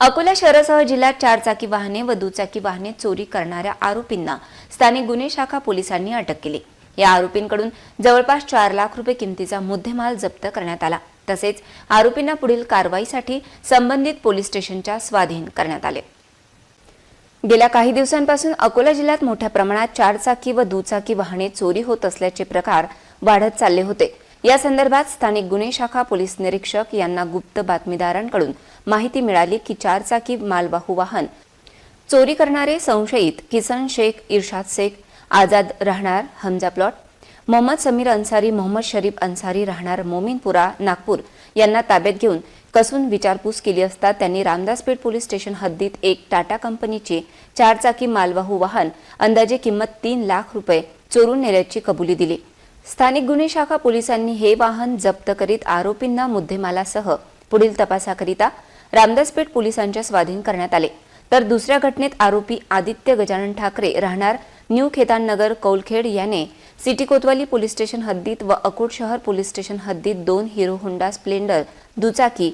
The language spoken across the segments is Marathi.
अकोला शहरासह जिल्ह्यात चारचाकी वाहने व दुचाकी वाहने चोरी करणाऱ्या आरोपींना स्थानिक गुन्हे शाखा पोलिसांनी अटक केली. या आरोपींकडून जवळपास चार लाख रुपये किमतीचा मुद्देमाल जप्त करण्यात आला. तसेच आरोपींना पुढील कारवाईसाठी संबंधित पोलीस स्टेशनच्या स्वाधीन करण्यात आले. गेल्या काही दिवसांपासून अकोला जिल्ह्यात मोठ्या प्रमाणात चारचाकी व दुचाकी वाहने चोरी होत असल्याचे प्रकार वाढत चालले होते. या संदर्भात स्थानिक गुन्हे शाखा पोलीस निरीक्षक यांना गुप्त बातमीदारांकडून माहिती मिळाली की चारचाकी मालवाहू वाहन चोरी करणारे संशयित किसन शेख इर्शाद शेख आझाद राहणार हमजा प्लॉट मोहम्मद समीर अन्सारी मोहम्मद शरीफ अन्सारी राहणार मोमीनपुरा नागपूर यांना ताब्यात घेऊन कसून विचारपूस केली असता त्यांनी रामदासपेठ पोलीस स्टेशन हद्दीत एक टाटा कंपनीचे चारचाकी मालवाहू वाहन अंदाजे किंमत तीन लाख रुपये चोरून नेल्याची कबुली दिली. स्थानिक गुन्हे शाखा पोलिसांनी हे वाहन जप्त करीत आरोपींना मुद्देमालासह पुढील तपासाकरिता रामदासपेठ पोलिसांच्या स्वाधीन करण्यात आले. तर दुसऱ्या घटनेत आरोपी आदित्य गजानन ठाकरे राहणार न्यू खेतान नगर कौलखेड याने सिटी कोतवाली पोलीस स्टेशन हद्दीत व अकोट शहर पोलीस स्टेशन हद्दीत दोन हिरो होंडा स्प्लेंडर दुचाकी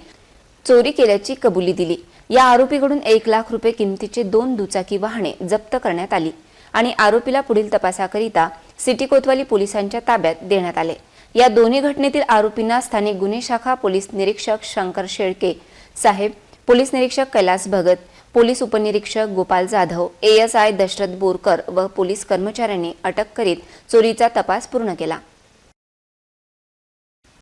चोरी केल्याची कबुली दिली. या आरोपीकडून एक लाख रुपये किमतीचे दोन दुचाकी वाहने जप्त करण्यात आली. आणि आरोपीला पुढील तपासाकरिता सिटी कोतवाली पोलिसांच्या ताब्यात देण्यात आले. या दोन्ही घटनेतील आरोपींना स्थानिक गुन्हे शाखा पोलीस निरीक्षक शंकर शेळके साहेब पोलीस निरीक्षक कैलास भगत पोलीस उपनिरीक्षक गोपाल जाधव एएसआय दशरथ बोरकर व पोलीस कर्मचाऱ्यांनी अटक करीत चोरीचा तपास पूर्ण केला.